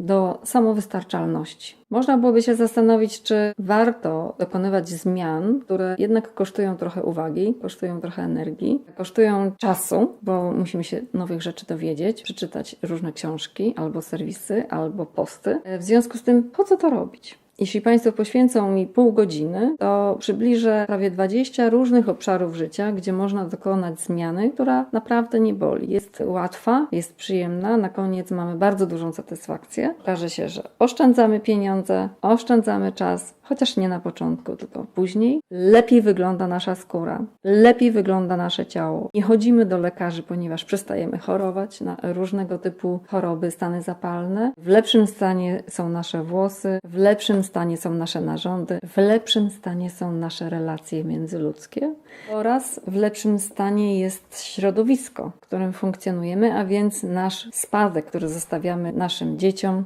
do samowystarczalności. Można byłoby się zastanowić, czy warto dokonywać zmian, które jednak kosztują trochę uwagi, kosztują trochę energii, kosztują czasu, bo musimy się nowych rzeczy dowiedzieć, przeczytać różne książki, albo serwisy, albo posty. W związku z tym, po co to robić? Jeśli Państwo poświęcą mi pół godziny, to przybliżę prawie 20 różnych obszarów życia, gdzie można dokonać zmiany, która naprawdę nie boli. Jest łatwa, jest przyjemna, na koniec mamy bardzo dużą satysfakcję. Okaże się, że oszczędzamy pieniądze, oszczędzamy czas, chociaż nie na początku, tylko później. Lepiej wygląda nasza skóra, lepiej wygląda nasze ciało. Nie chodzimy do lekarzy, ponieważ przestajemy chorować na różnego typu choroby, stany zapalne. W lepszym stanie są nasze włosy, w lepszym stanie są nasze narządy, w lepszym stanie są nasze relacje międzyludzkie oraz w lepszym stanie jest środowisko, w którym funkcjonujemy, a więc nasz spadek, który zostawiamy naszym dzieciom,